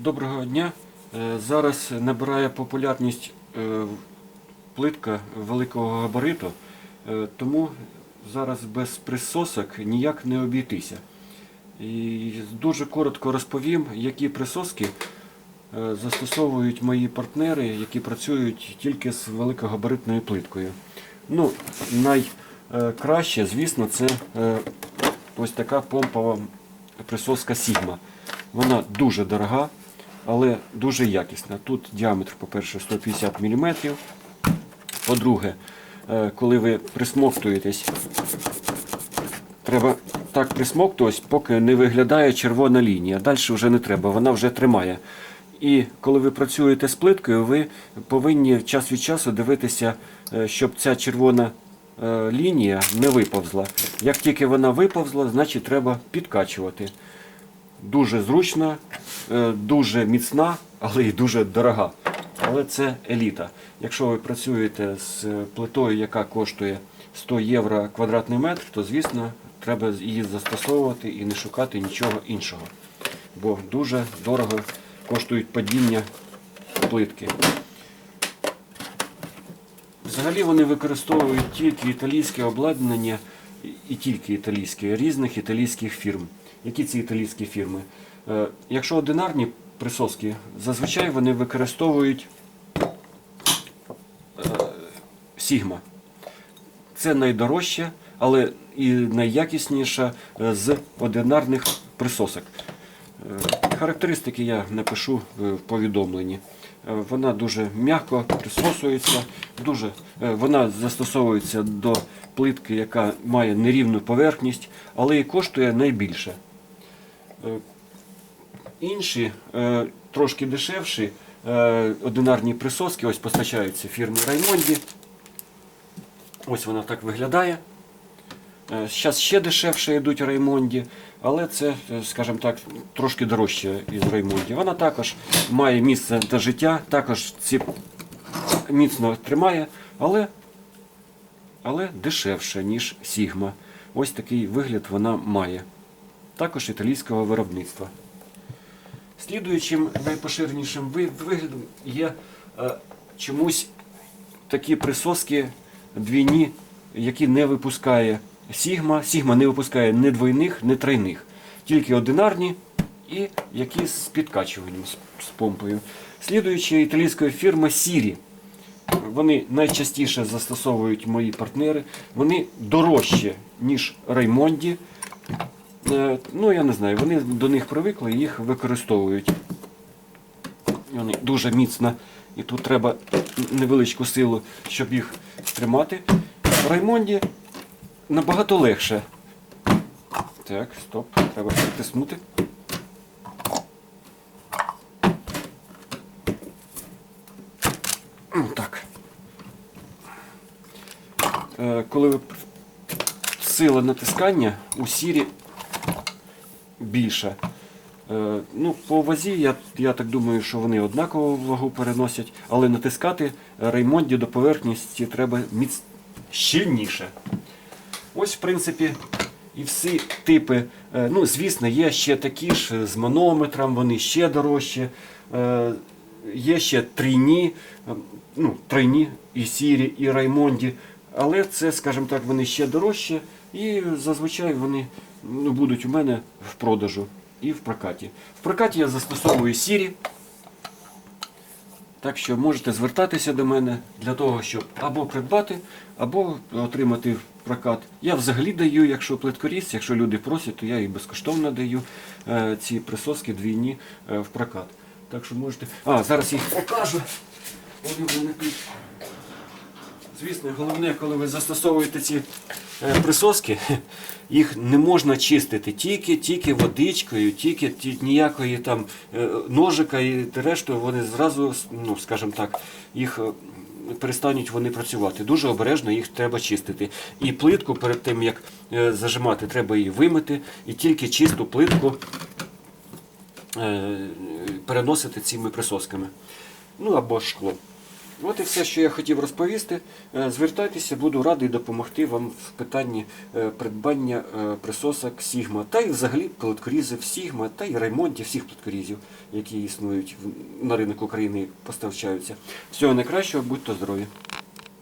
Доброго дня. Е, Зараз набирає популярність е, плитка великого габариту, е, тому зараз без присосок ніяк не обійтися. І дуже коротко розповім, які присоски застосовують мої партнери, які працюють тільки з великогабаритною плиткою. Ну, найкраще, звісно, це ось така помпова присоска Sigma. Вона дуже дорога, але дуже якісна. Тут діаметр, по-перше, 150 мм. По-друге, е, коли ви присмоктуєтесь, треба так присмоктуватись, поки не виглядає червона лінія. Далі вже не треба, вона вже тримає. І коли ви працюєте з плиткою, ви повинні час від часу дивитися, е, щоб ця червона е, лінія не виповзла. Як тільки вона виповзла, значить треба підкачувати. Дуже зручна, е, дуже міцна, але й дуже дорога. Але це еліта. Якщо ви працюєте з плитою, яка коштує 100 євро квадратний метр, то звісно треба її застосовувати і не шукати нічого іншого. Бо дуже дорого коштують падіння плитки. Взагалі вони використовують тільки італійське обладнання і- тільки італійські, різних італійських фірм. Які ці італійські фірми? Е, Якщо одинарні присоски, зазвичай вони використовують Sigma. Це найдорожче, але і найякісніша е, з одинарних присосок. Характеристики я напишу е, в повідомленні. Е, Вона дуже м'яко присосується, дуже, е, вона застосовується до плитки, яка має нерівну поверхність, але і коштує найбільше. Інші трошки дешевші одинарні присоски, ось постачаються фірми Раймонді. Ось вона так виглядає. Зараз ще дешевше йдуть Раймонді, але це, е, скажімо так, трошки дорожче із Раймонді. Вона також має місце для життя, також ці міцно тримає, але, але дешевше, ніж Sigma. Ось такий вигляд вона має. Також італійського виробництва. Слідуючим найпоширенішим виглядом є е, чомусь такі присоски двійні, які не випускає Sigma. Sigma не випускає ні двойних, ні тройних. Тільки одинарні і які з підкачуванням з, помпою. Слідуючи італійської фірми Siri. Вони найчастіше застосовують мої партнери. Вони дорожчі, ніж Раймонді. Е, Ну, я не знаю, вони до них привикли і їх використовують. Вони дуже міцно, і тут треба невеличку силу, щоб їх тримати. Раймонді набагато легше. Так, стоп, треба притиснути. Так. Е, Коли ви сила натискання у сірі більша. Е, Ну, по вазі, я, я так думаю, що вони однаково вагу переносять, але натискати Реймонді до поверхності треба міц... щільніше. Ось, в принципі, і всі типи. Е, Ну, звісно, є ще такі ж з манометром, вони ще дорожчі. Е, Є ще трійні, е, ну, тройні і сірі, і Раймонді. Але це, скажімо так, вони ще дорожчі, і зазвичай вони ну, будуть у мене в продажу і в прокаті. В прокаті я застосовую сірі. Так що можете звертатися до мене для того, щоб або придбати, або отримати прокат. Я взагалі даю, якщо плиткоріз, якщо люди просять, то я і безкоштовно даю е, ці присоски двійні е, в прокат. Так що можете. А, зараз їх покажу. Улюблений кліп. Звісно, головне, коли ви застосовуєте ці е, присоски, їх не можна чистити тільки, тільки водичкою, тільки ті- ніякої там е, ножика і решту вони зразу, ну скажімо так, їх е, перестануть вони працювати. Дуже обережно їх треба чистити. І плитку перед тим як зажимати, треба її вимити, і тільки чисту плитку переносити цими присосками. Ну або шкло. От і все, що я хотів розповісти. Е, Звертайтеся, буду радий допомогти вам в питанні е, придбання е, присосок Sigma та й взагалі плиткорізів Sigma та й ремонтів всіх плиткорізів, які існують на ринок України поставчаються. Всього найкращого, будьте здорові!